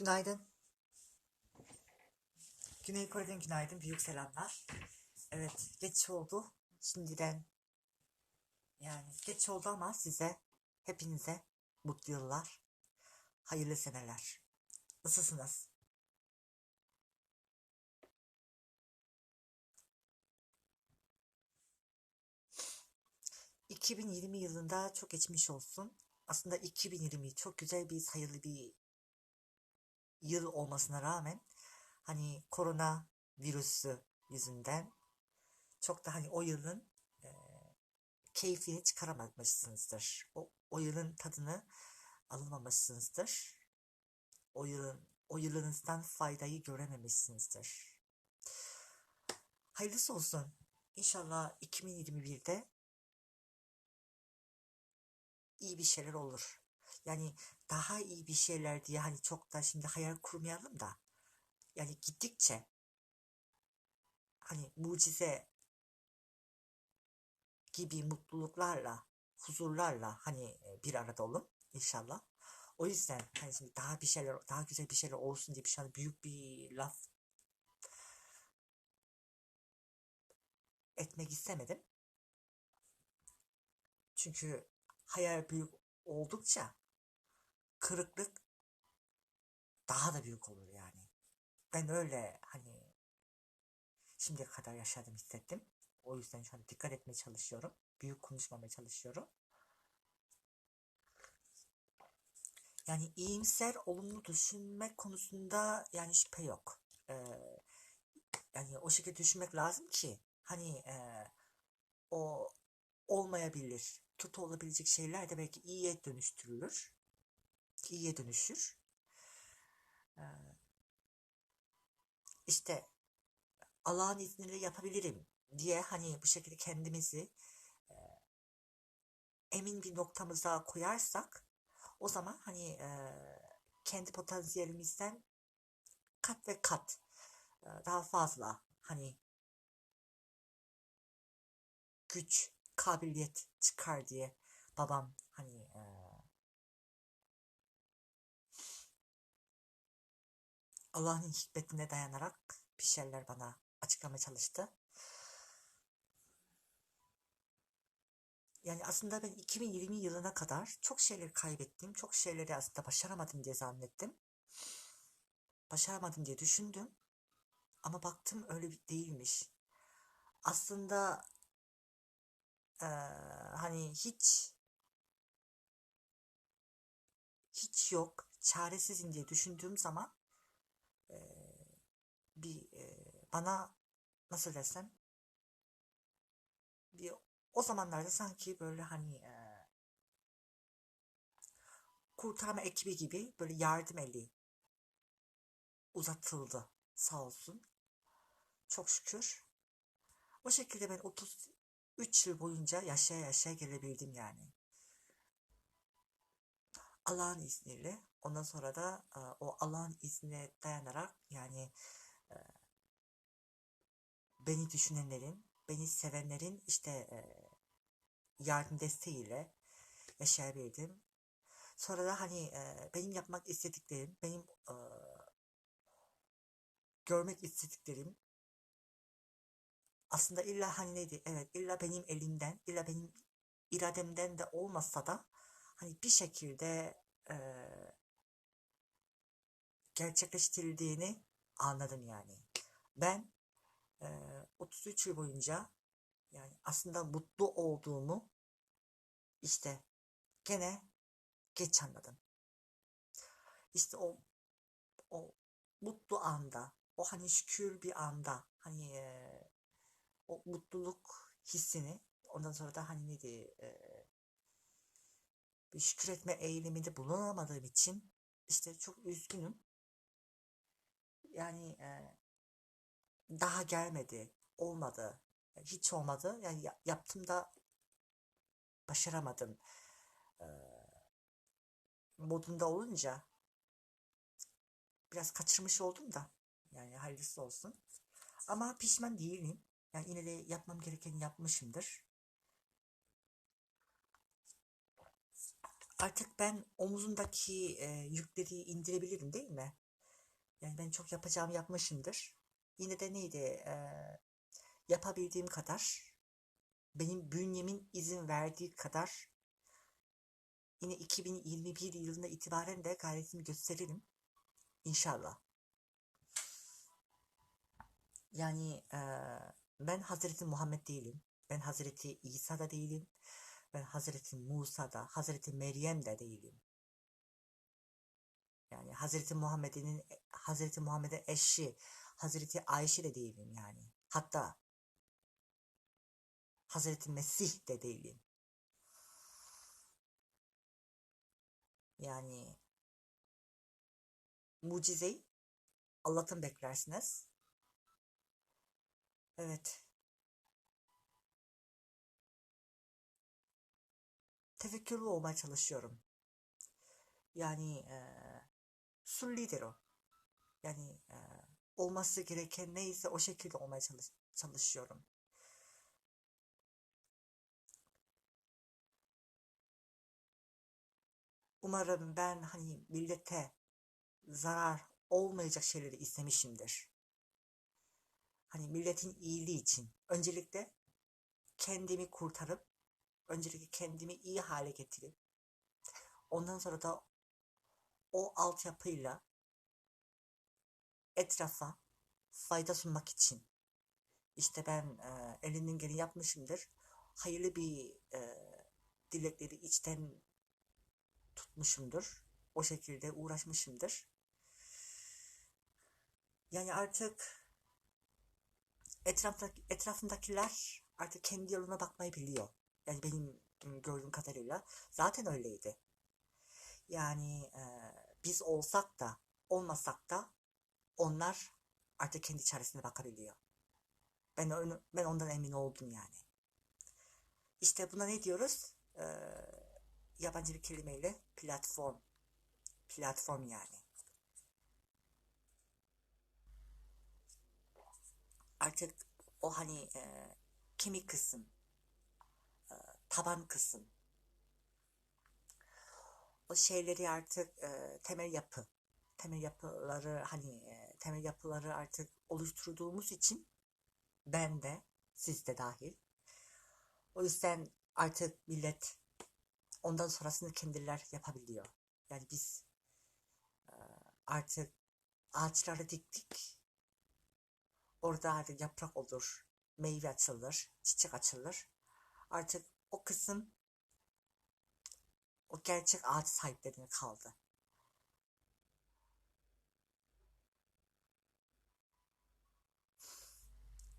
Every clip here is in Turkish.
Günaydın. Güney Kore'den günaydın. Büyük selamlar. Evet, geç oldu. Şimdiden yani geç oldu ama size, hepinize mutlu yıllar, hayırlı seneler. Nasılsınız? 2020 yılında çok geçmiş olsun. Aslında 2020 çok güzel bir hayırlı bir yıl olmasına rağmen hani korona virüsü yüzünden çok da hani o yılın e, keyfini çıkaramamışsınızdır. O, o yılın tadını alamamışsınızdır. O yılın o yılınızdan faydayı görememişsinizdir. Hayırlısı olsun. İnşallah 2021'de iyi bir şeyler olur. Yani daha iyi bir şeyler diye hani çok da şimdi hayal kurmayalım da yani gittikçe hani mucize gibi mutluluklarla, huzurlarla hani e, bir arada olun inşallah. O yüzden hani şimdi daha bir şeyler, daha güzel bir şeyler olsun diye bir şey hani büyük bir laf etmek istemedim. Çünkü hayal büyük oldukça kırıklık daha da büyük olur yani. Ben öyle hani şimdiye kadar yaşadım hissettim. O yüzden şu an dikkat etmeye çalışıyorum. Büyük konuşmamaya çalışıyorum. Yani iyimser, olumlu düşünmek konusunda yani şüphe yok. Ee, yani o şekilde düşünmek lazım ki hani e, o olmayabilir. Kötü olabilecek şeyler de belki iyiye dönüştürülür. İyiye dönüşür. Ee, işte Allah'ın izniyle yapabilirim diye hani bu şekilde kendimizi e, emin bir noktamıza koyarsak o zaman hani e, kendi potansiyelimizden kat ve kat e, daha fazla hani güç, kabiliyet çıkar diye babam hani e, Allah'ın hikmetine dayanarak bir şeyler bana açıklamaya çalıştı. Yani aslında ben 2020 yılına kadar çok şeyleri kaybettim. Çok şeyleri aslında başaramadım diye zannettim. Başaramadım diye düşündüm. Ama baktım öyle değilmiş. Aslında ee, hani hiç hiç yok çaresizim diye düşündüğüm zaman e, bir e, bana nasıl desem bir o zamanlarda sanki böyle hani e, kurtarma ekibi gibi böyle yardım eli uzatıldı sağ olsun. Çok şükür. O şekilde ben 33 yıl boyunca yaşaya yaşaya gelebildim yani. Allah'ın izniyle ondan sonra da e, o Allah'ın iznine dayanarak yani beni düşünenlerin, beni sevenlerin işte e, yardım desteğiyle yaşayabildim. Sonra da hani benim yapmak istediklerim, benim görmek istediklerim aslında illa hani neydi? Evet illa benim elimden, illa benim irademden de olmasa da hani bir şekilde e, gerçekleştirildiğini anladım yani. Ben e, 33 yıl boyunca yani aslında mutlu olduğumu işte gene geç anladım. İşte o o mutlu anda, o hani şükür bir anda hani e, o mutluluk hissini ondan sonra da hani neydi e, bir şükür etme eğiliminde bulunamadığım için işte çok üzgünüm. Yani e, daha gelmedi, olmadı, yani hiç olmadı. Yani yaptım da başaramadım. E, modunda olunca biraz kaçırmış oldum da yani hayırlısı olsun. Ama pişman değilim. Yani yine de yapmam gerekeni yapmışımdır. Artık ben omuzundaki e, yükleri indirebilirim değil mi? Yani ben çok yapacağım yapmışımdır. Yine de neydi? Ee, yapabildiğim kadar, benim bünyemin izin verdiği kadar yine 2021 yılında itibaren de gayretimi gösteririm. İnşallah. Yani e, ben Hazreti Muhammed değilim. Ben Hazreti İsa da değilim. Ben Hazreti Musa da, Hazreti Meryem de değilim. Hazreti Muhammed'in Hazreti Muhammed'in eşi Hazreti Ayşe de değilim yani. Hatta Hazreti Mesih de değilim. Yani mucizeyi Allah'tan beklersiniz. Evet. Tefekkürlü olmaya çalışıyorum. Yani e, sur lider o. Yani e, olması gereken neyse o şekilde olmaya çalış çalışıyorum. Umarım ben hani millete zarar olmayacak şeyleri istemişimdir. Hani milletin iyiliği için öncelikle kendimi kurtarıp öncelikle kendimi iyi hale getirip ondan sonra da o altyapıyla etrafa fayda sunmak için işte ben e, elinden geleni yapmışımdır. Hayırlı bir e, dilekleri içten tutmuşumdur. O şekilde uğraşmışımdır. Yani artık etrafındaki, etrafındakiler artık kendi yoluna bakmayı biliyor. Yani benim gördüğüm kadarıyla zaten öyleydi. Yani e, biz olsak da olmasak da onlar artık kendi çaresine bakabiliyor. Ben, onu, ben ondan emin oldum yani. İşte buna ne diyoruz? Ee, yabancı bir kelimeyle platform. Platform yani. Artık o hani e, kemik kısım, e, taban kısım, o şeyleri artık e, temel yapı, temel yapıları hani e, temel yapıları artık oluşturduğumuz için ben de siz de dahil. O yüzden artık millet ondan sonrasını kendiler yapabiliyor. Yani biz e, artık ağaçları diktik. Orada artık yaprak olur, meyve açılır, çiçek açılır. Artık o kısım o gerçek ağaç sahiplerine kaldı.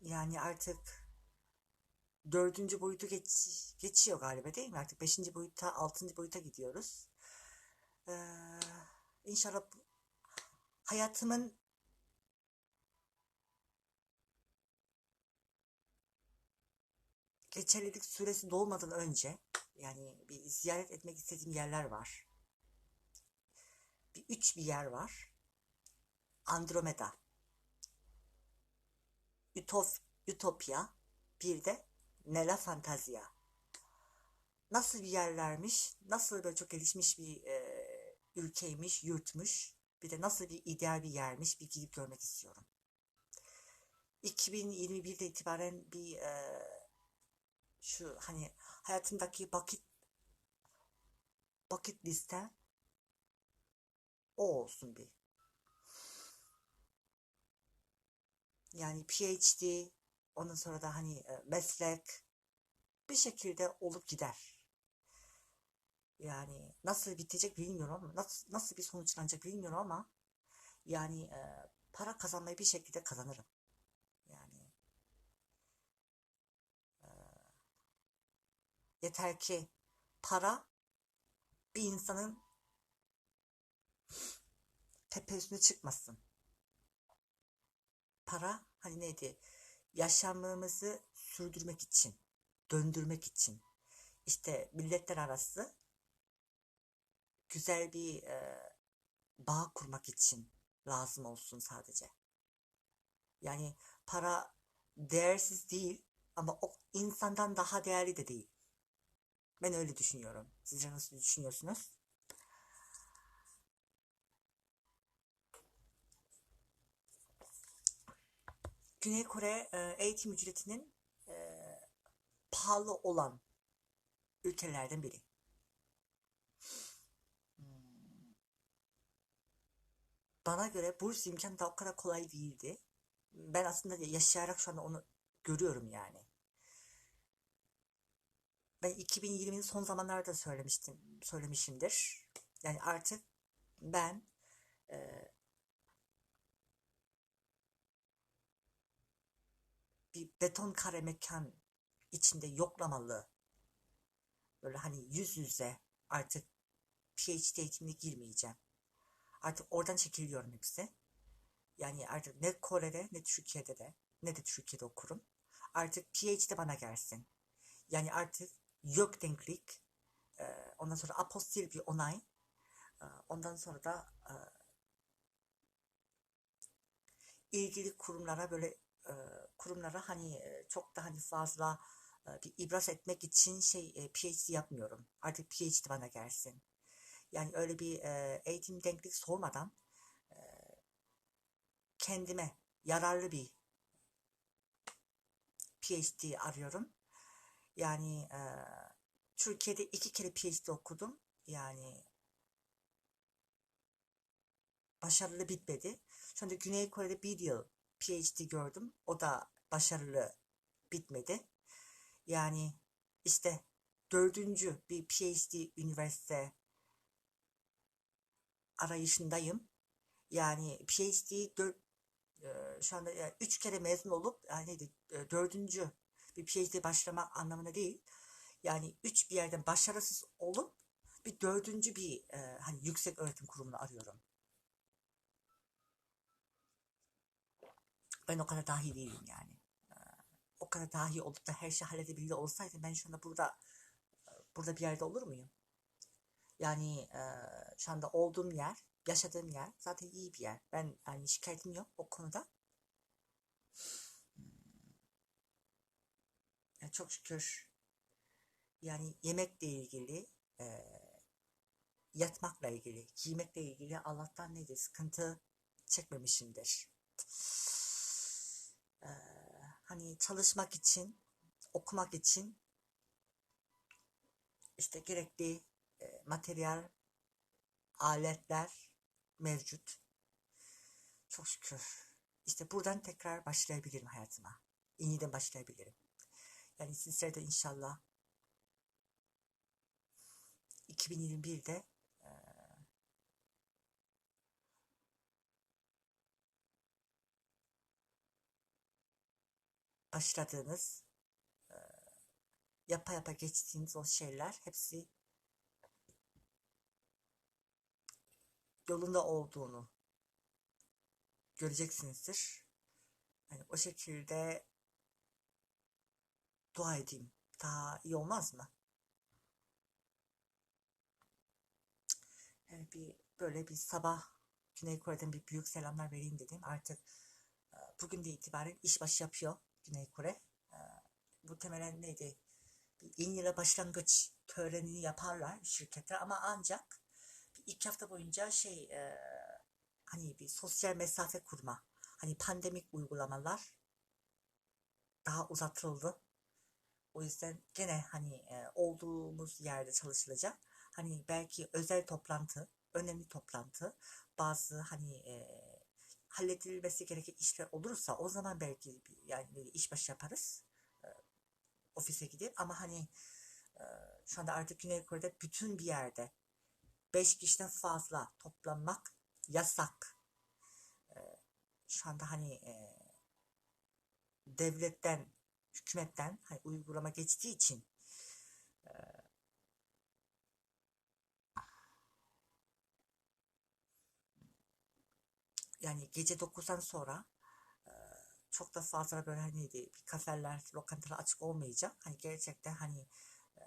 Yani artık dördüncü boyutu geç, geçiyor galiba değil mi? Artık beşinci boyuta, altıncı boyuta gidiyoruz. Ee, inşallah hayatımın geçerlilik süresi dolmadan önce yani bir ziyaret etmek istediğim yerler var. Bir üç bir yer var. Andromeda. Ütop, Ütopya. Bir de Nela Fantazia. Nasıl bir yerlermiş, nasıl böyle çok gelişmiş bir e, ülkeymiş, yurtmuş. Bir de nasıl bir ideal bir yermiş bir gidip görmek istiyorum. 2021'de itibaren bir e, şu hani hayatımdaki vakit vakit liste o olsun bir. Yani PhD ondan sonra da hani e, meslek bir şekilde olup gider. Yani nasıl bitecek bilmiyorum ama nasıl, nasıl bir sonuçlanacak bilmiyorum ama yani e, para kazanmayı bir şekilde kazanırım. Yeter ki para bir insanın tepesine çıkmasın. Para hani neydi? Yaşamımızı sürdürmek için, döndürmek için. İşte milletler arası güzel bir e, bağ kurmak için lazım olsun sadece. Yani para değersiz değil ama o insandan daha değerli de değil. Ben öyle düşünüyorum. Sizce nasıl düşünüyorsunuz? Güney Kore e, eğitim ücretinin e, pahalı olan ülkelerden biri. Bana göre burs imkanı da o kadar kolay değildi. Ben aslında yaşayarak şu anda onu görüyorum yani. Ben 2020'nin son zamanlarda söylemiştim, söylemişimdir. Yani artık ben e, bir beton kare mekan içinde yoklamalı böyle hani yüz yüze artık PhD eğitimine girmeyeceğim. Artık oradan çekiliyorum hepsi. Yani artık ne Kore'de ne Türkiye'de de ne de Türkiye'de okurum. Artık PhD bana gelsin. Yani artık yok denklik ondan sonra apostil bir onay ondan sonra da ilgili kurumlara böyle kurumlara hani çok da hani fazla bir ibraz etmek için şey PhD yapmıyorum. Artık PhD bana gelsin. Yani öyle bir eğitim denklik sormadan kendime yararlı bir PhD arıyorum. Yani e, Türkiye'de iki kere PhD okudum. Yani başarılı bitmedi. Anda Güney Kore'de bir yıl PhD gördüm. O da başarılı bitmedi. Yani işte dördüncü bir PhD üniversite arayışındayım. Yani PhD dört, e, şu anda üç kere mezun olup yani dördüncü bir PhD başlama anlamına değil. Yani üç bir yerden başarısız olup bir dördüncü bir e, hani yüksek öğretim kurumunu arıyorum. Ben o kadar dahi değilim yani. O kadar dahi olup da her şeyi halledebiliyor olsaydım ben şu anda burada burada bir yerde olur muyum? Yani e, şu anda olduğum yer, yaşadığım yer zaten iyi bir yer. Ben yani şikayetim yok o konuda. Yani çok şükür yani yemekle ilgili, e, yatmakla ilgili, giymekle ilgili Allah'tan nedir sıkıntı çekmemişimdir. Ee, hani çalışmak için, okumak için işte gerekli e, materyal, aletler mevcut. Çok şükür. İşte buradan tekrar başlayabilirim hayatıma. Yeniden başlayabilirim. Yani sizler de inşallah 2021'de e, başladığınız e, yapa yapa geçtiğiniz o şeyler hepsi yolunda olduğunu göreceksinizdir. Yani o şekilde dua edeyim. Daha iyi olmaz mı? Yani bir böyle bir sabah Güney Kore'den bir büyük selamlar vereyim dedim. Artık e, bugün de itibaren iş başı yapıyor Güney Kore. E, bu temelen neydi? Bir yeni yıla başlangıç törenini yaparlar şirketler ama ancak iki hafta boyunca şey e, hani bir sosyal mesafe kurma hani pandemik uygulamalar daha uzatıldı. O yüzden gene hani e, olduğumuz yerde çalışılacak. Hani belki özel toplantı, önemli toplantı, bazı hani e, halledilmesi gereken işler olursa o zaman belki yani iş başı yaparız. E, ofise gidip ama hani e, şu anda artık Güney Kore'de bütün bir yerde 5 kişiden fazla toplanmak yasak. E, şu anda hani e, devletten, hükümetten hani uygulama geçtiği için yani gece 9'dan sonra e, çok da fazla böyle hani bir kafeler, lokantalar açık olmayacak. Hani gerçekten hani e,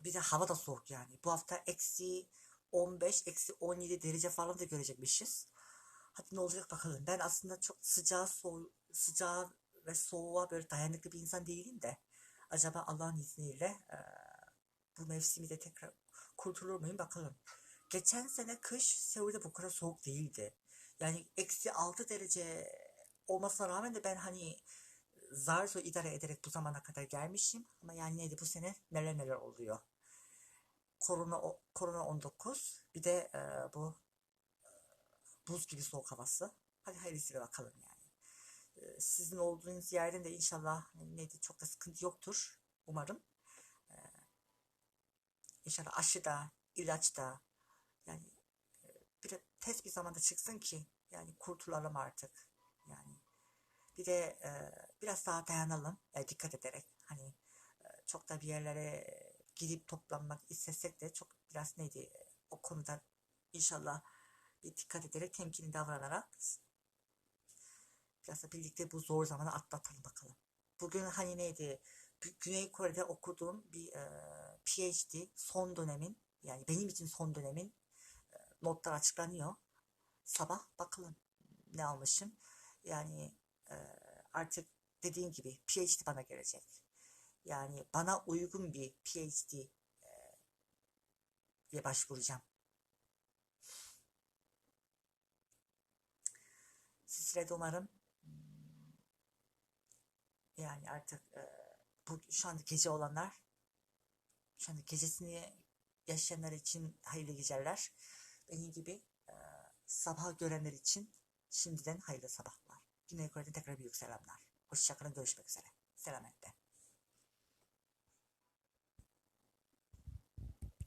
bir de hava da soğuk yani. Bu hafta eksi 15, eksi 17 derece falan da görecekmişiz. Hadi ne olacak bakalım. Ben aslında çok sıcağı, soğu, sıcağı ve soğuğa böyle dayanıklı bir insan değilim de. Acaba Allah'ın izniyle e, bu mevsimi de tekrar kurtulur muyum bakalım. Geçen sene kış Seul'de bu kadar soğuk değildi. Yani eksi 6 derece olmasına rağmen de ben hani zar zor idare ederek bu zamana kadar gelmişim. Ama yani neydi bu sene neler neler oluyor. Korona, korona 19 bir de e, bu buz gibi soğuk havası. Hadi hayırlısıyla bakalım yani. E, sizin olduğunuz yerden de inşallah hani neydi çok da sıkıntı yoktur. Umarım. E, inşallah aşı da, ilaç da yani e, bir de tez bir zamanda çıksın ki yani kurtulalım artık. Yani bir de e, biraz daha dayanalım e, dikkat ederek. Hani e, çok da bir yerlere gidip toplanmak istesek de çok biraz neydi o konuda inşallah bir dikkat ederek temkinli davranarak biraz da birlikte bu zor zamanı atlatalım bakalım. Bugün hani neydi Gü- Güney Kore'de okuduğum bir e, PhD son dönemin yani benim için son dönemin e, notlar açıklanıyor. Sabah bakalım ne almışım. Yani e, artık dediğim gibi PhD bana gelecek. Yani bana uygun bir PhD ile başvuracağım. De umarım yani artık e, bu şu anda gece olanlar şu anda gecesini yaşayanlar için hayırlı geceler. Benim gibi e, sabah görenler için şimdiden hayırlı sabahlar. Güney Kore'den tekrar büyük selamlar. Hoşçakalın görüşmek üzere. Selametle.